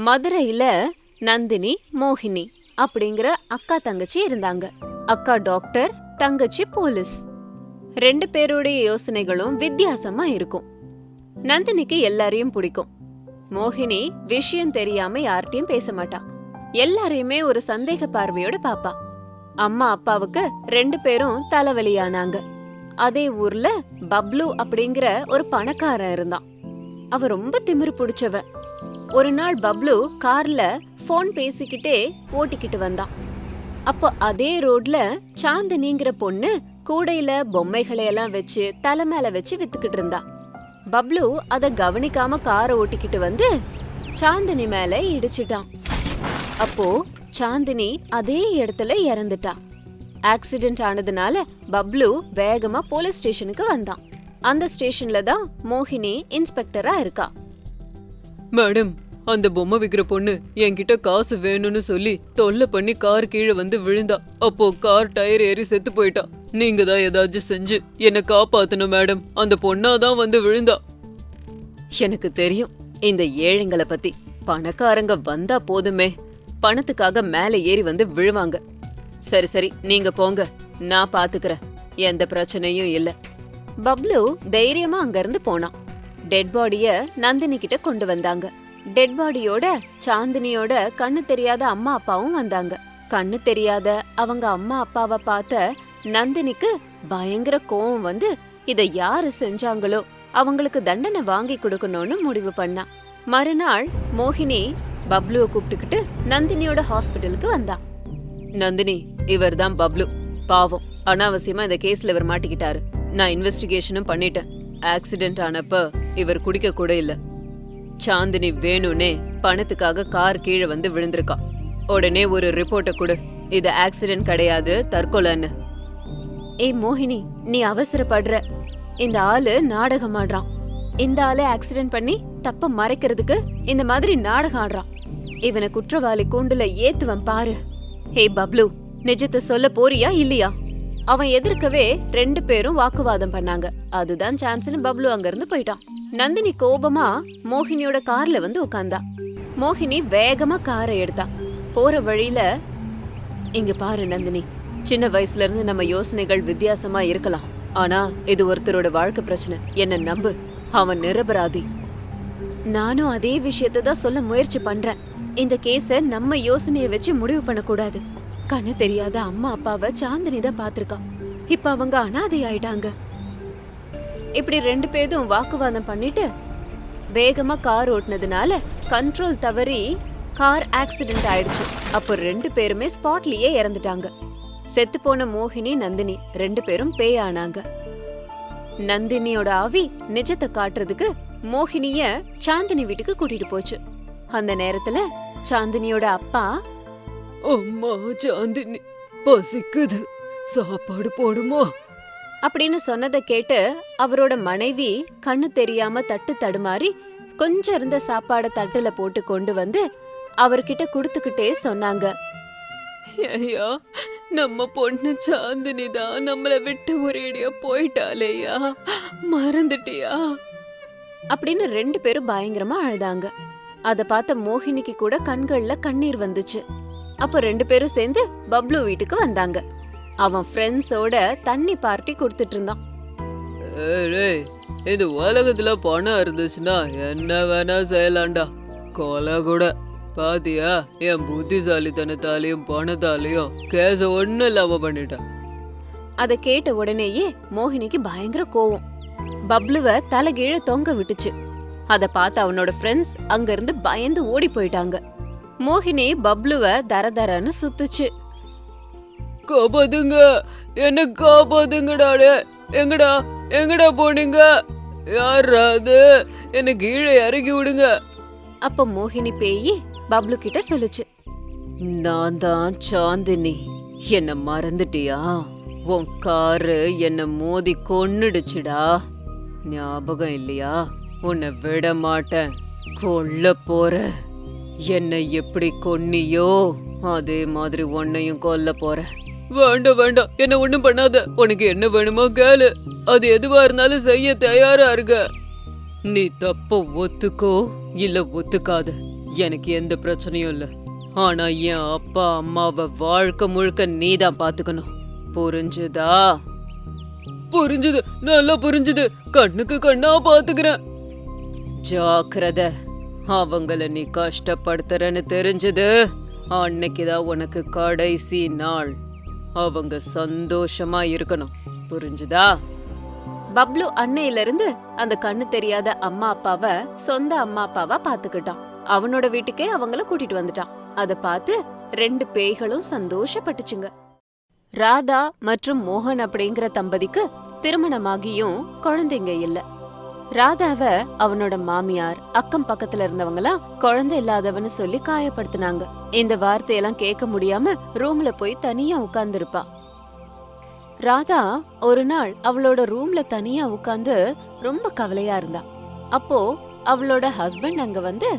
மதுரையில நந்தினி மோகினி அப்படிங்கிற அக்கா தங்கச்சி இருந்தாங்க. அக்கா டாக்டர் தங்கச்சி போலீஸ். ரெண்டு பேருடைய யோசனைகளும் வித்தியாசமா இருக்கும். நந்தினிக்கு எல்லாரையும் பிடிக்கும். மோகினி விஷயம் தெரியாம யார்கிட்டயும் பேச மாட்டா. எல்லாரையுமே ஒரு சந்தேக பார்வையோட பாப்பா. அம்மா அப்பாவுக்கு ரெண்டு பேரும் தலைவலியானாங்க. அதே ஊர்ல பப்ளு அப்படிங்கிற ஒரு பணக்காரன் இருந்தான். அவ ரொம்ப திமிரு பிடிச்சவ. ஒரு நாள் பப்ளு கார்ல ஃபோன் பேசிக்கிட்டே ஓட்டிக்கிட்டு வந்தான் அப்போ அதே ரோட்ல சாந்தினிங்கிற பொண்ணு கூடையில பொம்மைகளை எல்லாம் வச்சு தலை மேல வச்சு வித்துக்கிட்டு இருந்தா. பப்ளு அதை கவனிக்காம காரை ஓட்டிக்கிட்டு வந்து சாந்தினி மேல இடிச்சிட்டான் அப்போ சாந்தினி அதே இடத்துல இறந்துட்டா. ஆக்சிடென்ட் ஆனதுனால பப்ளு வேகமா போலீஸ் ஸ்டேஷனுக்கு வந்தான் அந்த ஸ்டேஷன்ல தான் மோகினி இன்ஸ்பெக்டரா இருக்கா. மேடம் அந்த பொம்மை விக்கிற பொண்ணு என்கிட்ட காசு வேணும்னு சொல்லி தொல்லை பண்ணி கார் கீழே வந்து விழுந்தா. அப்போ கார் டயர் ஏறி செத்து போயிட்டா. நீங்க தான் ஏதாச்சும் செஞ்சு என்னை காப்பாத்தணும் மேடம். அந்த பொண்ணா தான் வந்து விழுந்தா. எனக்கு தெரியும் இந்த ஏழைங்களை பத்தி பணக்காரங்க வந்தா போதுமே. பணத்துக்காக மேல ஏறி வந்து விழுவாங்க. சரி சரி நீங்க போங்க. நான் பாத்துக்கறேன். எந்த பிரச்சனையும் இல்ல. பப்ளு தைரியமா அங்கிருந்து போனான். டெட் பாடிய நந்தினி கிட்ட கொண்டு வந்தாங்க. டெட் பாடியோட சாந்தினியோட கண்ணு தெரியாத அம்மா அப்பாவும் வந்தாங்க. கண்ணு தெரியாத அவங்க அம்மா அப்பாவை பார்த்த நந்தினிக்கு பயங்கர கோவம் வந்து இத யாரு செஞ்சாங்களோ அவங்களுக்கு தண்டனை வாங்கி கொடுக்கணும்னு முடிவு பண்ணா. மறுநாள் மோகினி பப்ளுவை கூப்பிட்டுக்கிட்டு நந்தினியோட ஹாஸ்பிட்டலுக்கு வந்தா. நந்தினி இவர் தான் பப்ளு. பாவம். அனாவசியமா இந்த கேஸ்ல இவர் மாட்டிக்கிட்டாரு. நான் இன்வெஸ்டிகேஷனும் பண்ணிட்டேன். ஆக்சிடென்ட் ஆனப்ப இவர் குடிக்க கூட இல்ல. சாந்தினி வேணும்னே பணத்துக்காக கார் கீழே வந்து விழுந்திருக்கா. உடனே ஒரு ரிப்போர்ட்டை கொடு. இது ஆக்சிடென்ட் கிடையாது தற்கொலைன்னு. ஏய் மோகினி நீ அவசரப்படுற. இந்த ஆளு நாடகம் ஆடுறான். இந்த ஆளு ஆக்சிடென்ட் பண்ணி தப்ப மறைக்கிறதுக்கு இந்த மாதிரி நாடகம் ஆடுறான். இவனை குற்றவாளி கூண்டுல ஏத்துவன் பாரு. ஹே பப்ளு நிஜத்தை சொல்ல போறியா இல்லையா? அவன் எதிர்க்கவே ரெண்டு பேரும் வாக்குவாதம் பண்ணாங்க. அதுதான் சான்ஸ்னு பப்ளு அங்கிருந்து போயிட்டான். நந்தினி கோபமா மோகினியோட கார்ல வந்து உட்கார்ந்தா மோகினி வேகமா காரை எடுத்தா. போற வழியில இங்க பாரு நந்தினி சின்ன வயசுல இருந்து நம்ம யோசனைகள் வித்தியாசமா இருக்கலாம். ஆனா இது ஒருத்தரோட வாழ்க்கை பிரச்சனை. என்ன நம்பு? அவன் நிரபராதி. நானும் அதே விஷயத்தை தான் சொல்ல முயற்சி பண்றேன். இந்த கேஸ நம்ம யோசனையை வச்சு முடிவு பண்ணக்கூடாது. கண்ணு தெரியாத அம்மா அப்பாவை சாந்தினி தான் பார்த்துருக்கான் இப்ப அவங்க அனாதை ஆயிட்டாங்க. இப்படி ரெண்டு பேரும் வாக்குவாதம் பண்ணிட்டு வேகமா கார் ஓட்டுனதுனால கண்ட்ரோல் தவறி கார் ஆக்சிடென்ட் ஆயிடுச்சு. அப்போ ரெண்டு பேருமே ஸ்பாட்லயே இறந்துட்டாங்க. செத்து போன மோகினி நந்தினி ரெண்டு பேரும் பேய் ஆனாங்க. நந்தினியோட ஆவி நிஜத்தை காட்டுறதுக்கு மோகினிய சாந்தினி வீட்டுக்கு கூட்டிட்டு போச்சு. அந்த நேரத்துல சாந்தினியோட அப்பா அம்மா சாந்தினி பசிக்குது. சாப்பாடு போடுமா? அப்படின்னு சொன்னதை கேட்டு அவரோட மனைவி கண்ணு தெரியாம தட்டு தடுமாறி கொஞ்சம் இருந்த சாப்பாட தட்டுல போட்டு கொண்டு வந்து அவர்கிட்ட குடுத்துக்கிட்டே சொன்னாங்க. ஐயா நம்ம பொண்ணு சாந்தினி தான் நம்மள விட்டு ஒரேடியா போயிட்டாலேயா மறந்துட்டியா? அப்படின்னு ரெண்டு பேரும் பயங்கரமா அழுதாங்க. அத பார்த்த மோகினிக்கு கூட கண்கள்ல கண்ணீர் வந்துச்சு. அப்போ ரெண்டு பேரும் சேர்ந்து பப்ளு வீட்டுக்கு வந்தாங்க. அவன் ஃப்ரெண்ட்ஸோட தண்ணி பார்ட்டி கொடுத்துட்டு இருந்தான். இந்த உலகத்துல பணம் இருந்துச்சுன்னா என்ன வேணா செய்யலாம்டா. கொலை கூட. பாத்தியா என் புத்திசாலித்தனத்தாலையும் பணத்தாலையும் கேச ஒண்ணும் இல்லாம பண்ணிட்டேன் அத கேட்ட உடனேயே மோகினிக்கு பயங்கர கோவம். பப்ளுவ தலைகீழ தொங்க விட்டுச்சு. அத பார்த்து அவனோட ஃப்ரெண்ட்ஸ் அங்க இருந்து பயந்து ஓடி போயிட்டாங்க. மோகினி பப்ளுவ தர தரன்னு சுத்துச்சு. காப்பாத்துங்க. என்ன காப்பாத்துங்கடா டேய். எங்கடா எங்கடா போனீங்க? யாரா அது? என்ன கீழே இறக்கி விடுங்க. அப்ப மோகினி பேயி பப்ளு கிட்ட சொல்லுச்சு. நான் தான் சாந்தினி. என்ன மறந்துட்டியா? உன் காரு என்ன மோதி கொன்னுடுச்சுடா. ஞாபகம் இல்லையா? உன்னை விட மாட்டேன். கொல்ல போற என்னை எப்படி கொன்னியோ அதே மாதிரி உன்னையும் கொல்ல போறேன் வேண்டாம் வேண்டாம். என்ன ஒண்ணும் பண்ணாத. உனக்கு என்ன வேணுமோ கேளு. அது எதுவா இருந்தாலும் செய்ய தயாரா இருக்க. நீ தப்ப ஒத்துக்கோ இல்ல ஒத்துக்காத. எனக்கு எந்த பிரச்சனையும் இல்லை. ஆனா என் அப்பா அம்மாவை வாழ்க்கை முழுக்க நீதான் பாத்துக்கணும். புரிஞ்சுதா? புரிஞ்சுது. நல்லா புரிஞ்சுது. கண்ணுக்கு கண்ணா பாத்துக்கிறேன். ஜாக்கிரத. அவங்கள நீ கஷ்டப்படுத்துறன்னு தெரிஞ்சது. அன்னைக்குதான் உனக்கு கடைசி நாள். அவங்க சந்தோஷமா இருக்கணும். புரிஞ்சுதா? பப்ளு அன்னையில இருந்து அந்த கண்ணு தெரியாத அம்மா அப்பாவ சொந்த அம்மா அப்பாவா பாத்துக்கிட்டான். அவனோட வீட்டுக்கே அவங்கள கூட்டிட்டு வந்துட்டான். அத பார்த்து ரெண்டு பேய்களும் சந்தோஷப்பட்டுச்சுங்க. ராதா மற்றும் மோகன் அப்படிங்கிற தம்பதிக்கு திருமணமாகியும் குழந்தைங்க இல்லை. ராதாவ அவனோட மாமியார் அக்கம் பக்கத்துல இருந்தவங்கலாம் குழந்தை இல்லாதவன்னு சொல்லி காயப்படுத்தினாங்க. இந்த வார்த்தையெல்லாம் கேட்க முடியாம ரூம்ல போய் தனியா உட்கார்ந்துருப்பா. ராதா ஒரு நாள் அவளோட ரூம்ல தனியா உட்கார்ந்து ரொம்ப கவலையா இருந்தா. அப்போ அவளோட ஹஸ்பண்ட் அங்க வந்து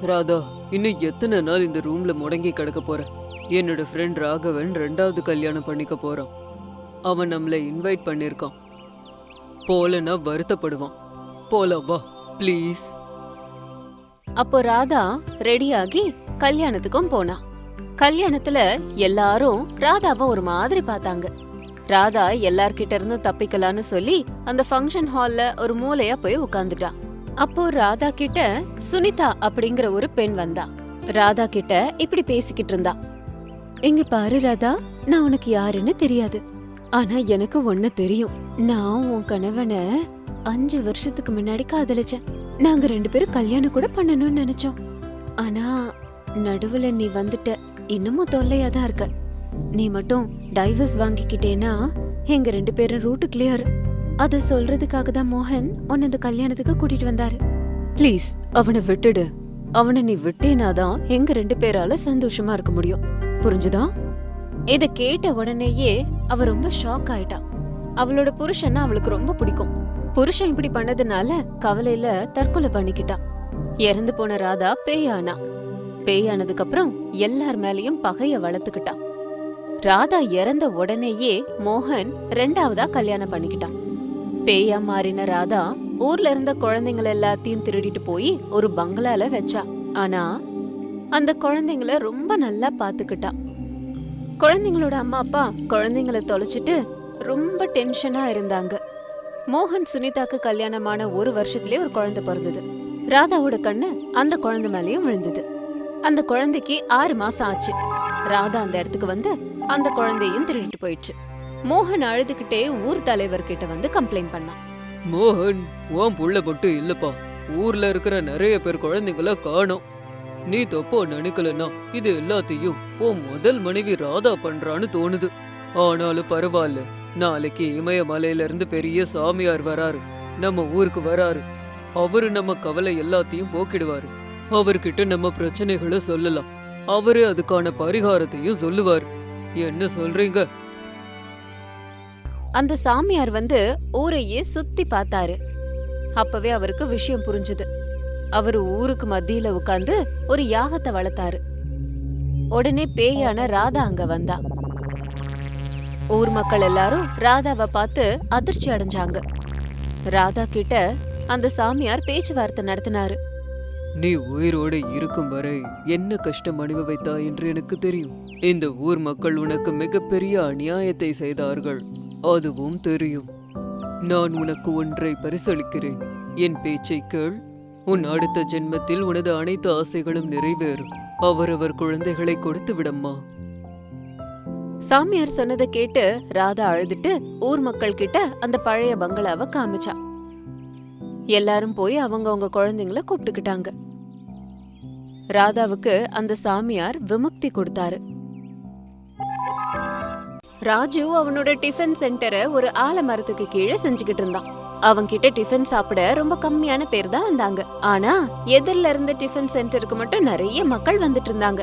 ராதா இன்னும் எத்தனை நாள் இந்த ரூம்ல முடங்கி கிடக்க போற? என்னோட ஃப்ரெண்ட் ராகவன் ரெண்டாவது கல்யாணம் பண்ணிக்க போறான். அவன் நம்மளை இன்வைட் பண்ணிருக்கான் போலன்னா வருத்தப்படுவான். போல வா ப்ளீஸ் அப்போ ராதா ரெடியாகி கல்யாணத்துக்கும் போனா. கல்யாணத்துல எல்லாரும் ராதாவை ஒரு மாதிரி பார்த்தாங்க. ராதா எல்லார்கிட்ட இருந்தும் தப்பிக்கலான்னு சொல்லி அந்த ஃபங்க்ஷன் ஹால்ல ஒரு மூலையா போய் உட்கார்ந்துட்டா. அப்போ ராதா கிட்ட சுனிதா அப்படிங்கிற ஒரு பெண் வந்தா. ராதா கிட்ட இப்படி பேசிக்கிட்டு இருந்தா. இங்க பாரு ராதா நான் உனக்கு யாருன்னு தெரியாது. ஆனா எனக்கு ஒண்ணு தெரியும். நான் உன் கணவனை அஞ்சு வருஷத்துக்கு முன்னாடி காதலிச்சேன். நாங்க ரெண்டு பேரும் கல்யாணம் கூட பண்ணணும்னு நினைச்சோம். ஆனா நடுவுல நீ வந்துட்ட. இன்னமும் தொல்லையா தான் இருக்க. நீ மட்டும் டைவர்ஸ் வாங்கிக்கிட்டேன்னா எங்க ரெண்டு பேரும் ரூட்டு கிளியர் அத சொல்றதுக்காக தான் மோகன் உன்னை இந்த கல்யாணத்துக்கு கூட்டிட்டு வந்தாரு. ப்ளீஸ் அவனை விட்டுடு. அவனை நீ விட்டேனாதான் எங்க ரெண்டு பேரால சந்தோஷமா இருக்க முடியும். புரிஞ்சுதா? இத கேட்ட உடனேயே அவ ரொம்ப ஷாக் ஆயிட்டா. அவளோட புருஷன்னா அவளுக்கு ரொம்ப பிடிக்கும். புருஷன் இப்படி பண்ணதுனால கவலையில தற்கொலை பண்ணிக்கிட்டா. இறந்து போன ராதா பேயானா. பேயானதுக்கு அப்புறம் எல்லார் மேலயும் பகைய வளர்த்துக்கிட்டா. ராதா இறந்த உடனேயே மோகன் ரெண்டாவதா கல்யாணம் பண்ணிக்கிட்டான் பேயா மாறின ராதா ஊர்ல இருந்த குழந்தைங்கள எல்லாத்தையும் திருடிட்டு போய் ஒரு பங்களால வச்சா. ஆனா அந்த குழந்தைங்கள ரொம்ப நல்லா பாத்துக்கிட்டான் குழந்தைங்களோட அம்மா அப்பா குழந்தைங்கள தொலைச்சிட்டு ரொம்ப டென்ஷனா இருந்தாங்க. மோகன் சுனிதாக்கு கல்யாணமான ஒரு வருஷத்திலே ஒரு குழந்தை பிறந்தது. ராதாவோட கண்ணு அந்த குழந்தை மேலேயும் விழுந்தது. அந்த குழந்தைக்கு ஆறு மாசம் ஆச்சு. ராதா அந்த இடத்துக்கு வந்து அந்த குழந்தையும் திருடிட்டு போயிடுச்சு. மோகன் அழுதுகிட்டே ஊர் தலைவர் கிட்ட வந்து கம்ப்ளைண்ட் பண்ணான். மோகன் உன் புள்ள மட்டும் இல்லப்பா. ஊர்ல இருக்கிற நிறைய பேர் குழந்தைங்கள காணும். நீ தப்போ நினைக்கலன்னா இது எல்லாத்தையும் உன் முதல் மனைவி ராதா பண்றான்னு தோணுது. ஆனாலும் பரவாயில்ல. நாளைக்கு இமயமலையில இருந்து பெரிய சாமியார் வராரு. நம்ம ஊருக்கு வராரு. அவரு நம்ம கவலை எல்லாத்தையும் போக்கிடுவாரு. அவர்கிட்ட நம்ம பிரச்சனைகளை சொல்லலாம். அவரு அதுக்கான பரிகாரத்தையும் சொல்லுவார். என்ன சொல்றீங்க? அந்த சாமியார் வந்து ஊரையே சுத்தி பார்த்தாரு. அப்பவே அவருக்கு விஷயம் புரிஞ்சுது. அவர் ஊருக்கு மத்தியில உட்கார்ந்து ஒரு யாகத்தை வளர்த்தாரு உடனே பேயான ராதா அங்க வந்தா. ஊர் மக்கள் எல்லாரும் ராதாவை பார்த்து அதிர்ச்சி அடைஞ்சாங்க. ராதா கிட்ட அந்த சாமியார் பேச்சுவார்த்தை நடத்தினாரு. நீ உயிரோடு இருக்கும் வரை என்ன கஷ்டம் அனுபவித்தாய் என்று எனக்கு தெரியும். இந்த ஊர் மக்கள் உனக்கு மிகப்பெரிய அநியாயத்தை செய்தார்கள். அதுவும் தெரியும். நான் உனக்கு ஒன்றை பரிசளிக்கிறேன். என் பேச்சை கேள். உன் அடுத்த ஜென்மத்தில் உனது அனைத்து ஆசைகளும் நிறைவேறும். அவரவர் குழந்தைகளை கொடுத்து விடம்மா. சாமியார் சொன்னதை கேட்டு ராதா அழுதுட்டு ஊர் மக்கள் கிட்ட அந்த பழைய பங்களாவை காமிச்சா. எல்லாரும் போய் அவங்கவங்க குழந்தைங்கள கூப்பிட்டுக்கிட்டாங்க. ராதாவுக்கு அந்த சாமியார் விமுக்தி கொடுத்தாரு. ராஜு அவனோட டிஃபன் சென்டரை ஒரு ஆலமரத்துக்கு கீழே செஞ்சுக்கிட்டு இருந்தான். அவன்கிட்ட டிஃபன் சாப்பிட ரொம்ப கம்மியான பேர் தான் வந்தாங்க. ஆனா எதிரில இருந்த டிஃபன் சென்டருக்கு மட்டும் நிறைய மக்கள் வந்துட்டு இருந்தாங்க.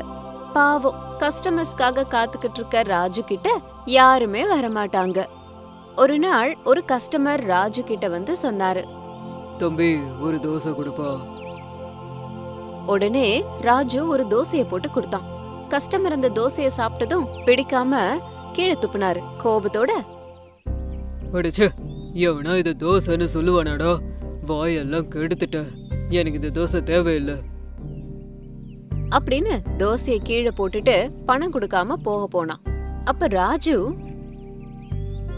பாவம் கஸ்டமர்ஸ்க்காக காத்துக்கிட்டு இருக்க ராஜு கிட்ட யாருமே வரமாட்டாங்க. ஒரு நாள் ஒரு கஸ்டமர் ராஜு கிட்ட வந்து சொன்னாரு. தம்பி ஒரு தோசை கொடுப்பா. உடனே ராஜு ஒரு தோசைய போட்டு கொடுத்தான். கஸ்டமர் அந்த தோசைய சாப்பிட்டதும் பிடிக்காம கீழே துப்புனாரு. கோபத்தோட அடிச்சே. எவனா இது தோசைன்னு சொல்லுவானாடா. வாயெல்லாம் கெடுத்துட்ட. எனக்கு இந்த தோசை தேவையில்லை. அப்படின்னு தோசையை கீழே போட்டுட்டு பணம் கொடுக்காம போக போனான். அப்ப ராஜு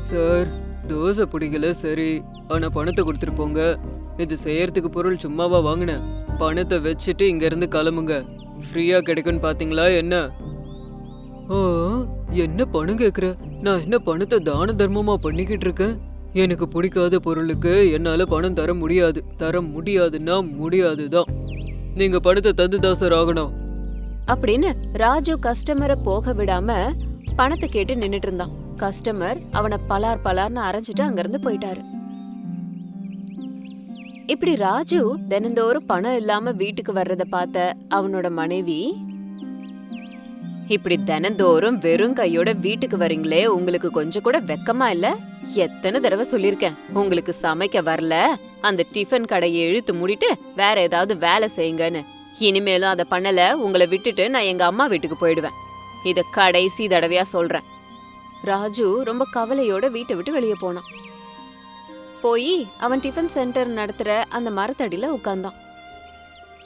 சார் தோசை பிடிக்கல சரி. ஆனா பணத்தை கொடுத்துட்டு போங்க. இது செய்யறதுக்கு பொருள் சும்மாவா வாங்கினேன். பணத்தை வச்சுட்டு இங்க இருந்து கிளம்புங்க. ஃப்ரீயா கிடைக்கும்னு பாத்தீங்களா என்ன? ஆ என்ன பணம் கேக்குற? நான் என்ன பணத்தை தான தர்மமா பண்ணிக்கிட்டு இருக்கேன்? எனக்கு பிடிக்காத பொருளுக்கு என்னால் பணம் தர முடியாது. தர முடியாதுன்னா முடியாதுதான். நீங்கள் பணத்தை தந்து தான் சார் ஆகணும். அப்படின்னு ராஜு கஸ்டமரை போக விடாம பணத்தை கேட்டு நின்னுட்டு இருந்தான். கஸ்டமர் அவனை பலார் பலார்னு அரைஞ்சிட்டு அங்கிருந்து போயிட்டாரு. இப்படி ராஜு தினந்தோறும் பணம் இல்லாம வீட்டுக்கு வர்றத பார்த்த அவனோட மனைவி இப்படி தினந்தோறும் வெறும் கையோட வீட்டுக்கு வரீங்களே உங்களுக்கு கொஞ்சம் கூட வெக்கமா இல்ல? எத்தனை தடவை சொல்லிருக்கேன் உங்களுக்கு சமைக்க வரல அந்த டிஃபன் கடையை இழுத்து மூடிட்டு வேற ஏதாவது வேலை செய்யுங்கன்னு. இனிமேலும் அதை பண்ணல உங்களை விட்டுட்டு நான் எங்க அம்மா வீட்டுக்கு போயிடுவேன். இத கடைசி தடவையா சொல்றேன். ராஜு ரொம்ப கவலையோட வீட்டை விட்டு வெளியே போனான். போய் அவன் டிஃபன் சென்டர் நடத்துற அந்த மரத்தடியில உட்கார்ந்தான்.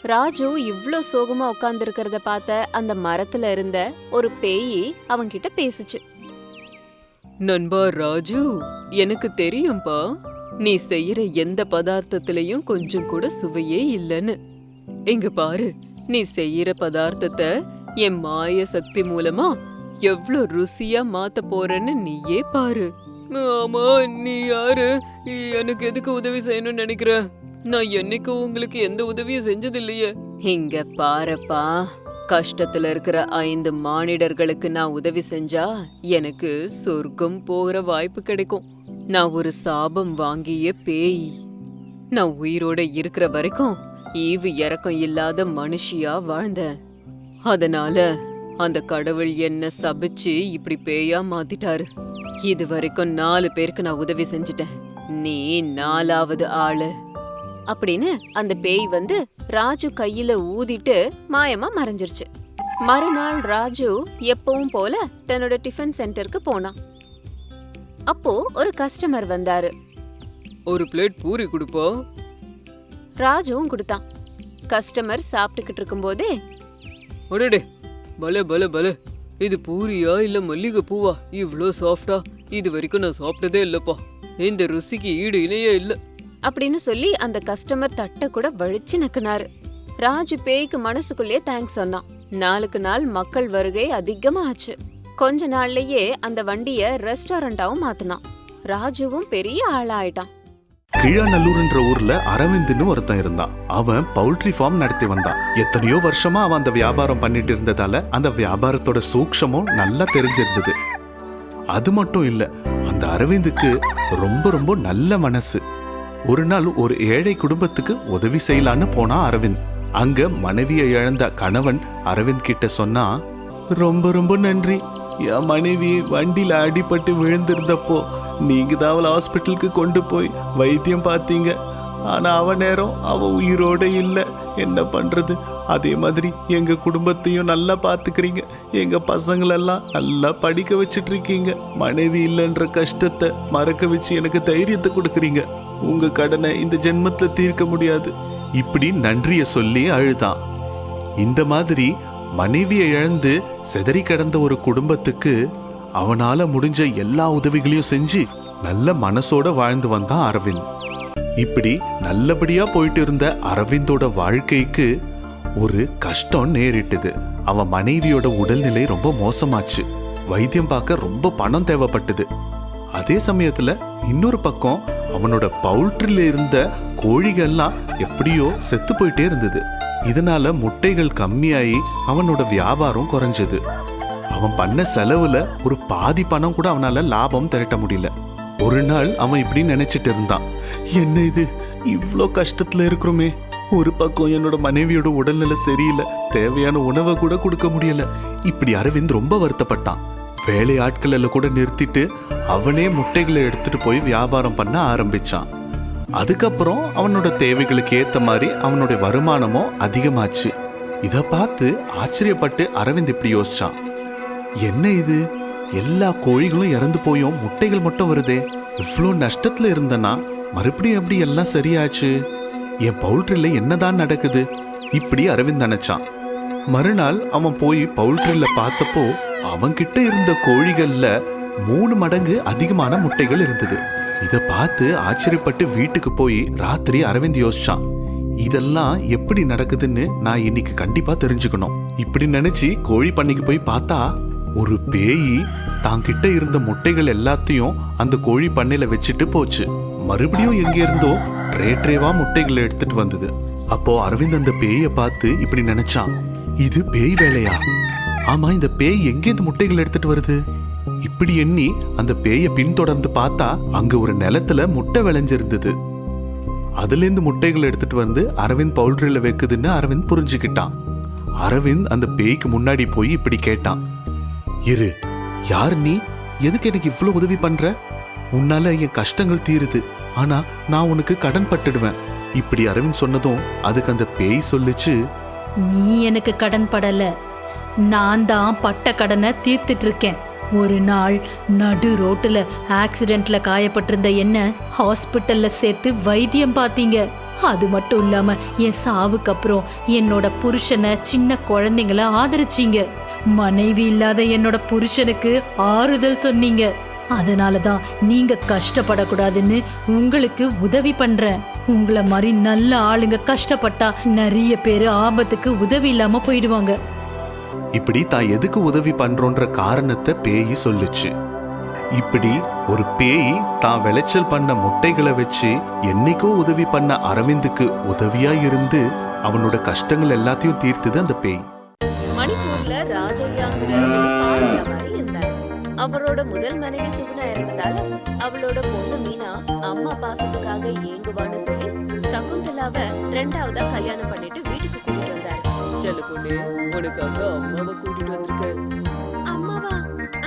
ராஜு இவ்ளோ சோகமா உட்கார்ந்து பார்த்த அந்த மரத்துல இருந்த ஒரு பேயி அவன்கிட்ட பேசுச்சு. நண்பா ராஜு எனக்கு தெரியும்பா. நீ செய்யற எந்த பதார்த்தத்திலையும் கொஞ்சம் கூட சுவையே இல்லைன்னு. இங்க பாரு நீ செய்யற பதார்த்தத்தை என் மாய சக்தி மூலமா எவ்ளோ ருசியா மாத்த போறேன்னு நீயே பாரு. ஆமா நீ யாரு? எனக்கு எதுக்கு உதவி செய்யணும்னு நினைக்கிற? நான் என்னைக்கும் உங்களுக்கு எந்த உதவியும் செஞ்சதில்லையே. இங்க பாருப்பா கஷ்டத்துல இருக்கிற ஐந்து மானிடர்களுக்கு நான் உதவி செஞ்சா எனக்கு சொர்க்கம் போகிற வாய்ப்பு கிடைக்கும். நான் ஒரு சாபம் வாங்கிய பேய். நான் உயிரோட இருக்கிற வரைக்கும் ஈவு இறக்கம் இல்லாத மனுஷியா வாழ்ந்தேன். அதனால அந்த கடவுள் என்ன சபிச்சு இப்படி பேயா மாத்திட்டாரு. இது வரைக்கும் நாலு பேருக்கு நான் உதவி செஞ்சுட்டேன். நீ நாலாவது ஆளு. அப்படின்னு அந்த பேய் வந்து ராஜு கையில ஊதிட்டு மாயமா மறைஞ்சிருச்சு. மறுநாள் ராஜு எப்பவும் போல தன்னோட டிஃபன் சென்டருக்கு போனான். அப்போ ஒரு கஸ்டமர் வந்தாரு. ஒரு பிளேட் பூரி கொடுப்பா? ராஜுவும் கொடுத்தான். கஸ்டமர் சாப்பிட்டுக்கிட்டு இருக்கும்போதே அடடே பல பல பல. இது பூரியா இல்ல மல்லிகை பூவா இவ்ளோ சாஃப்டா இது வரைக்கும் நான் சாப்பிட்டதே இல்லப்பா. இந்த ருசிக்கு ஈடு இணையே இல்ல. அப்படின்னு சொல்லி அந்த கஸ்டமர் தட்டை கூட வழிச்சு நக்குனாரு. ராஜு பேய்க்கு மனசுக்குள்ளேயே தேங்க்ஸ் சொன்னான். நாளுக்கு நாள் மக்கள் வருகை அதிகமா ஆச்சு கொஞ்ச நாள்லயே அந்த வண்டிய ரெஸ்டாரண்டாவும் மாத்தினான். ராஜுவும் பெரிய ஆளாயிட்டான். கீழநல்லூர்ன்ற ஊர்ல அரவிந்த்னு ஒருத்தன் இருந்தான். அவன் பவுல்ட்ரி ஃபார்ம் நடத்தி வந்தான். எத்தனையோ வருஷமா அவன் அந்த வியாபாரம் பண்ணிட்டு இருந்ததால அந்த வியாபாரத்தோட சூக்ஷமும் நல்லா தெரிஞ்சிருந்தது. அது மட்டும் இல்ல அந்த அரவிந்துக்கு ரொம்ப ரொம்ப நல்ல மனசு. ஒரு நாள் ஒரு ஏழை குடும்பத்துக்கு உதவி செய்யலான்னு போனா அரவிந்த். அங்க மனைவியை இழந்த கணவன் அரவிந்த் கிட்ட சொன்னா ரொம்ப ரொம்ப நன்றி. என் மனைவி வண்டியில அடிபட்டு விழுந்திருந்தப்போ நீங்க தான் அவளை ஹாஸ்பிட்டலுக்கு கொண்டு போய் வைத்தியம் பார்த்தீங்க. ஆனா அவ நேரம் அவ உயிரோட இல்ல. என்ன பண்றது? அதே மாதிரி எங்க குடும்பத்தையும் நல்லா பாத்துக்கிறீங்க. எங்க பசங்களெல்லாம் நல்லா படிக்க வச்சிட்டு இருக்கீங்க. மனைவி இல்லைன்ற கஷ்டத்தை மறக்க வச்சு எனக்கு தைரியத்தை கொடுக்குறீங்க. உங்க கடனை இந்த ஜென்மத்துல தீர்க்க முடியாது. இப்படி நன்றிய சொல்லி அழுதான். இந்த மாதிரி மனைவியை இழந்து செதறி கிடந்த ஒரு குடும்பத்துக்கு அவனால முடிஞ்ச எல்லா உதவிகளையும் செஞ்சு நல்ல மனசோட வாழ்ந்து வந்தான் அரவிந்த். இப்படி நல்லபடியா போயிட்டு இருந்த அரவிந்தோட வாழ்க்கைக்கு ஒரு கஷ்டம் நேரிட்டது. அவன் மனைவியோட உடல்நிலை ரொம்ப மோசமாச்சு. வைத்தியம் பார்க்க ரொம்ப பணம் தேவைப்பட்டது. அதே சமயத்துல இன்னொரு பக்கம் அவனோட பவுல்ட்ரியில் இருந்த கோழிகள்லாம் எப்படியோ செத்து போயிட்டே இருந்தது. இதனால முட்டைகள் கம்மியாகி அவனோட வியாபாரம் குறைஞ்சது. அவன் பண்ண செலவுல ஒரு பாதி பணம் கூட அவனால லாபம் திரட்ட முடியல. ஒரு நாள் அவன் இப்படி நினைச்சிட்டு இருந்தான். என்ன இது? இவ்வளோ கஷ்டத்துல இருக்கிறோமே. ஒரு பக்கம் என்னோட மனைவியோட உடல்நிலை சரியில்லை. தேவையான உணவை கூட கொடுக்க முடியல. இப்படி அரவிந்த் ரொம்ப வருத்தப்பட்டான். வேலை ஆட்கள் எல்லாம் கூட நிறுத்திட்டு அவனே முட்டைகளை எடுத்துட்டு போய் வியாபாரம் பண்ண ஆரம்பிச்சான். அதுக்கப்புறம் அவனோட தேவைகளுக்கு ஏத்த மாதிரி அவனுடைய வருமானமும் அதிகமாச்சு. இத பார்த்து ஆச்சரியப்பட்டு அரவிந்த் இப்படி யோசிச்சான். என்ன இது? எல்லா கோழிகளும் இறந்து போயும் முட்டைகள் மட்டும் வருதே? இவ்வளோ நஷ்டத்துல இருந்தனா? மறுபடியும் எப்படி எல்லாம் சரியாச்சு? என் பவுல்ட்ரில என்னதான் நடக்குது? இப்படி அரவிந்த் நினைச்சான். மறுநாள் அவன் போய் பவுல்ட்ரில பார்த்தப்போ அவன்கிட்ட இருந்த கோழிகள்ல மூணு மடங்கு அதிகமான முட்டைகள் இருந்தது. இத பார்த்து ஆச்சரியப்பட்டு வீட்டுக்கு போய் ராத்திரி அரவிந்த் யோசிச்சான். இதெல்லாம் எப்படி நடக்குதுன்னு நான் இன்னைக்கு கண்டிப்பா தெரிஞ்சுக்கணும். இப்படி நினைச்சு கோழி பண்ணைக்கு போய் பார்த்தா ஒரு பேயி தாங்கிட்ட இருந்த முட்டைகள் எல்லாத்தையும் அந்த கோழி பண்ணையில வச்சுட்டு போச்சு. மறுபடியும் எங்க இருந்தோ ட்ரே ட்ரேவா முட்டைகளை எடுத்துட்டு வந்தது. அப்போ அரவிந்த் அந்த பேயை பார்த்து இப்படி நினைச்சான். இது பேய் வேலையா? ஆமா இந்த பேய் எங்கேருந்து முட்டைகள் எடுத்துட்டு வருது? இப்படி எண்ணி அந்த பேயை பின்தொடர்ந்து பார்த்தா அங்க ஒரு நிலத்துல முட்டை விளைஞ்சிருந்தது. அதுலேருந்து முட்டைகள் எடுத்துட்டு வந்து அரவிந்த் பவுல்ட்ரியில வைக்குதுன்னு அரவிந்த் புரிஞ்சுக்கிட்டான். அரவிந்த் அந்த பேய்க்கு முன்னாடி போய் இப்படி கேட்டான். இரு யார் நீ? எதுக்கு எனக்கு இவ்வளவு உதவி பண்ற? உன்னால என் கஷ்டங்கள் தீருது. ஆனா நான் உனக்கு கடன் பட்டுடுவேன். இப்படி அரவிந்த் சொன்னதும் அதுக்கு அந்த பேய் சொல்லுச்சு நீ எனக்கு கடன் படல. நான் தான் பட்ட கடனை தீர்த்துட்டு இருக்கேன் ஒரு நாள் நடு ரோட்டில் ஆக்சிடெண்ட்டில் காயப்பட்டிருந்த என்ன ஹாஸ்பிட்டலில் சேர்த்து வைத்தியம் பார்த்தீங்க. அது மட்டும் இல்லாமல் என் சாவுக்கு அப்புறம் என்னோட புருஷனை சின்ன குழந்தைங்கள ஆதரிச்சீங்க. மனைவி இல்லாத என்னோட புருஷனுக்கு ஆறுதல் சொன்னீங்க. அதனால தான் நீங்க கஷ்டப்படக்கூடாதுன்னு உங்களுக்கு உதவி பண்றேன். உங்களை மாதிரி நல்ல ஆளுங்க கஷ்டப்பட்டா நிறைய பேர் ஆபத்துக்கு உதவி இல்லாம போயிடுவாங்க. இப்படி தான் எதுக்கு உதவி பண்றோன்ற காரணத்தை பேய் சொல்லுச்சு. இப்படி ஒரு பேய் தான் விளைச்சல் பண்ண முட்டைகளை வச்சு என்னைக்கோ உதவி பண்ண அரவிந்துக்கு உதவியா இருந்து அவனோட கஷ்டங்கள் எல்லாத்தையும் தீர்த்தது அந்த பேய். மணிப்பூர்ல ராஜையாங்கிற பால் வியாபாரி இருந்தார். அவரோட முதல் மனைவி சுகுணா இருந்ததால அவளோட பொண்ணு மீனா அம்மா பாசத்துக்காக ஏங்குவான்னு சொல்லி சகுந்தலாவை ரெண்டாவதா கல்யாணம் பண்ணிட்டு உனக்காக அம்மாவை கூட்டிட்டு வந்திருக்கேன். அம்மாவா?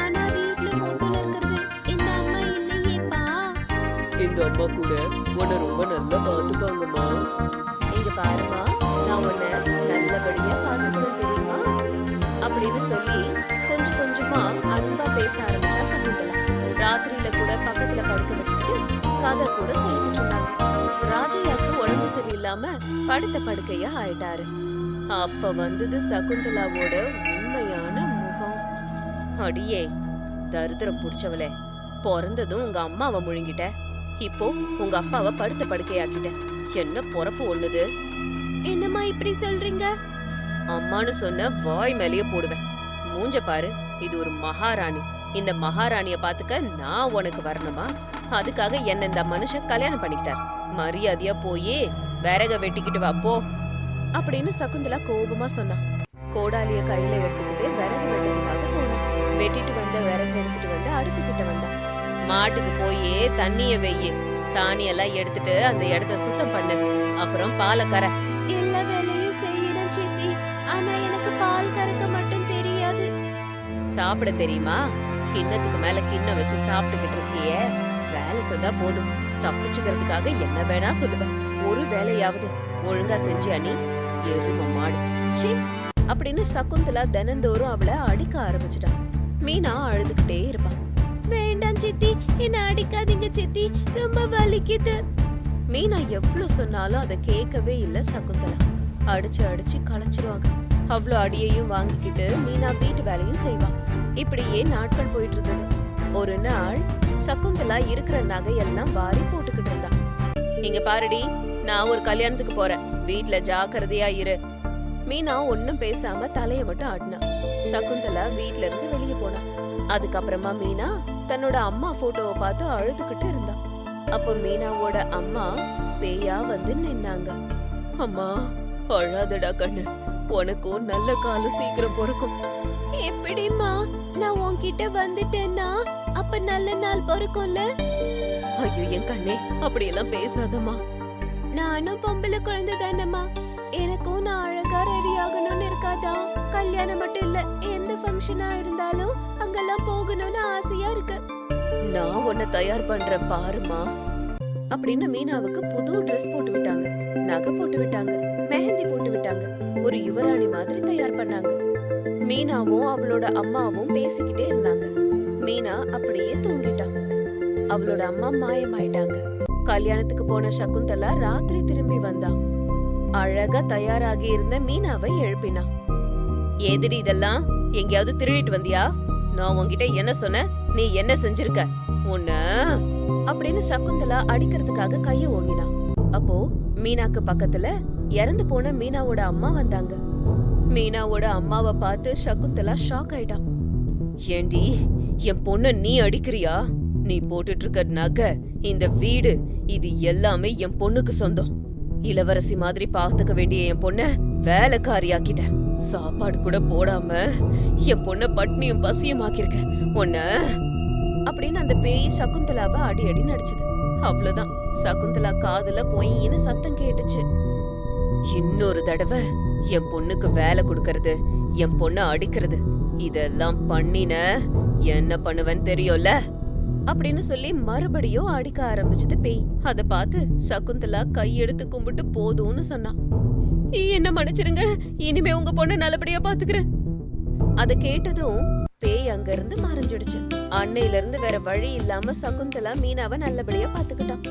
ஆனா வீட்ல போட்டோல இருக்கிறது இந்த அம்மா இல்லையேப்பா. இந்த அம்மா கூட உன்னை ரொம்ப நல்லா பாத்துப்பாங்கம்மா இங்க பாருமா நான் உன்னை நல்லபடியா பாத்துக்கிறேன் தெரியுமா? அப்படின்னு சொல்லி கொஞ்சம் கொஞ்சமா அன்பா பேச ஆரம்பிச்சா சகுந்தலா. ராத்திரியில கூட பக்கத்துல படுக்க வச்சுக்கிட்டு கதை கூட சொல்லிக்கிட்டு இருந்தாங்க. ராஜையாக்கு உடம்பு சரியில்லாம படுத்த படுக்கையா ஆயிட்டாரு. அப்ப வந்தது சகுந்தலாவோட உண்மையான முகம். அடியே தரித்திரம் புடிச்சவளே. பிறந்ததும் உங்க அம்மாவை முழுங்கிட்ட. இப்போ உங்க அப்பாவை படுத்த படுக்கையாக்கிட்ட. என்ன பொறப்பு ஒண்ணுது? என்னம்மா இப்படி சொல்றீங்க? அம்மான்னு சொன்ன வாய் மேலேயே போடுவேன். மூஞ்ச பாரு இது ஒரு மகாராணி. இந்த மகாராணிய பாத்துக்க நான் உனக்கு வரணுமா? அதுக்காக என்ன இந்த மனுஷன் கல்யாணம் பண்ணிக்கிட்டார். மரியாதையா போய் விறக வெட்டிக்கிட்டு வா போ. அப்படின்னு சகுந்தலா கோபமா சொன்னான் கோடாலிய கையில எடுத்துக்கிட்டு விறகு வெட்டுறதுக்காக போனான். வெட்டிட்டு வந்த விறகு எடுத்துட்டு வந்து அடுப்பு கிட்ட வந்தான். மாட்டுக்கு போய் தண்ணிய வெய்யு. சாணியெல்லாம் எடுத்துட்டு அந்த இடத்த சுத்தம் பண்ணு. அப்புறம் பாலை கர. எல்லா வேலையும் செய்யறேன் சித்தி. ஆனா எனக்கு பால் கறக்க மட்டும் தெரியாது. சாப்பிட தெரியுமா? கிண்ணத்துக்கு மேல கிண்ணம் வச்சு சாப்பிட்டுக்கிட்டு இருக்கியே. வேலை சொன்னா போதும். தப்பிச்சுக்கிறதுக்காக என்ன வேணா சொல்லுவேன் ஒரு வேலையாவது. ஒழுங்கா செஞ்சியா நீ எரும மாடு. சி அப்படின்னு சகுந்தலா தினந்தோறும் அவளை அடிக்க ஆரம்பிச்சிட்டான் மீனா அழுதுகிட்டே இருப்பான் வேண்டாம் சித்தி. என்ன அடிக்காதீங்க சித்தி. ரொம்ப வலிக்குது. மீனா எவ்வளவு சொன்னாலும் அதை கேட்கவே இல்ல சகுந்தலா. அடிச்சு அடிச்சு களைச்சிருவாங்க அவ்வளோ அடியையும் வாங்கிக்கிட்டு மீனா வீட்டு வேலையும் செய்வான் இப்படியே நாட்கள் போயிட்டு இருந்தது. ஒரு நாள் சகுந்தலா இருக்கிற நகையெல்லாம் வாரி போட்டுக்கிட்டு இருந்தான் இங்க பாருடி. நான் ஒரு கல்யாணத்துக்கு போறேன். வீட்ல ஜாக்கிரதையா இரு. மீனா ஒன்னும் பேசாம தலைய மட்டும் ஆட்டினா. சகுந்தலா வீட்ல இருந்து வெளியே போனா. அதுக்கப்புறமா மீனா தன்னோட அம்மா போட்டோவை பார்த்து அழுதுகிட்டு இருந்தா. அப்போ மீனாவோட அம்மா பேயா வந்து நின்னாங்க. அம்மா அழாதடா கண்ணு. உனக்கும் நல்ல காலம் சீக்கிரம் பிறக்கும். எப்படிம்மா? நான் உன்கிட்ட வந்துட்டேன்னா? அப்ப நல்ல நாள் பிறக்கும்ல? ஐயோ என் கண்ணே அப்படியெல்லாம் பேசாதம்மா. நானும் பொம்பளை குழந்தை தானம்மா. எனக்கும் நான் அழகா ரெடி ஆகணும்னு இருக்காதா? கல்யாணம் மட்டும் இல்ல எந்த ஃபங்க்ஷனா இருந்தாலும் அங்கெல்லாம் போகணும்னு ஆசையா இருக்கு. நான் உன்னை தயார் பண்றேன் பாருமா அப்படின்னு மீனாவுக்கு புது ட்ரெஸ் போட்டு விட்டாங்க. நகை போட்டு விட்டாங்க. மெஹந்தி போட்டு விட்டாங்க. ஒரு யுவராணி மாதிரி தயார் பண்ணாங்க. மீனாவும் அவளோட அம்மாவும் பேசிக்கிட்டே இருந்தாங்க. மீனா அப்படியே தூங்கிட்டான் அவளோட அம்மா மாயமாயிட்டாங்க. கல்யாணத்துக்கு போன சகுந்தலா ராத்திரி திரும்பி வந்தா. அழகா தயாராகி இருந்த மீனாவை எழுப்பினான் எதிரி இதெல்லாம்? எங்கேயாவது திருடிட்டு வந்தியா? நான் உன்கிட்ட என்ன சொன்ன? நீ என்ன செஞ்சிருக்க? உன்ன? அப்படின்னு சகுந்தலா அடிக்கிறதுக்காக கைய ஓங்கினா. அப்போ மீனாக்கு பக்கத்துல இறந்து போன மீனாவோட அம்மா வந்தாங்க. மீனாவோட அம்மாவை பார்த்து சகுந்தலா ஷாக் ஆயிட்டான் ஏண்டி என் பொண்ண நீ அடிக்கிறியா? நீ போட்டுட்டு இருக்க நகை இந்த வீடு இது எல்லாமே என் பொண்ணுக்கு சொந்தம். இளவரசி மாதிரி பார்த்துக்க வேண்டிய என் பொண்ண வேலைக்காரியாக்கிட்ட. சாப்பாடு கூட போடாம என் பொண்ண பட்னியும் பசியும் ஆக்கிருக்க உன்ன அப்படின்னு அந்த பேய் சகுந்தலாவை அடி அடி நடிச்சது. அவ்வளவுதான். சகுந்தலா காதுல கொயின்னு சத்தம் கேட்டுச்சு. இன்னொரு தடவை என் பொண்ணுக்கு வேலை கொடுக்கறது என் பொண்ண அடிக்கிறது. இதெல்லாம் பண்ணின என்ன பண்ணுவேன்னு தெரியும்ல? அப்படின்னு சொல்லி மறுபடியும் அடிக்க ஆரம்பிச்சது பேய். அத பார்த்து சகுந்தலா கையெடுத்து கும்பிட்டு போதும்னு சொன்னான் என்ன மன்னிச்சிருங்க இனிமே உங்க பொண்ணை நல்லபடியா பாத்துக்கிறேன். அத கேட்டதும் பேய் அங்க இருந்து மறைஞ்சிடுச்சு. அன்னையில இருந்து வேற வழி இல்லாம சகுந்தலா மீனாவை நல்லபடியா பாத்துக்கிட்டான்.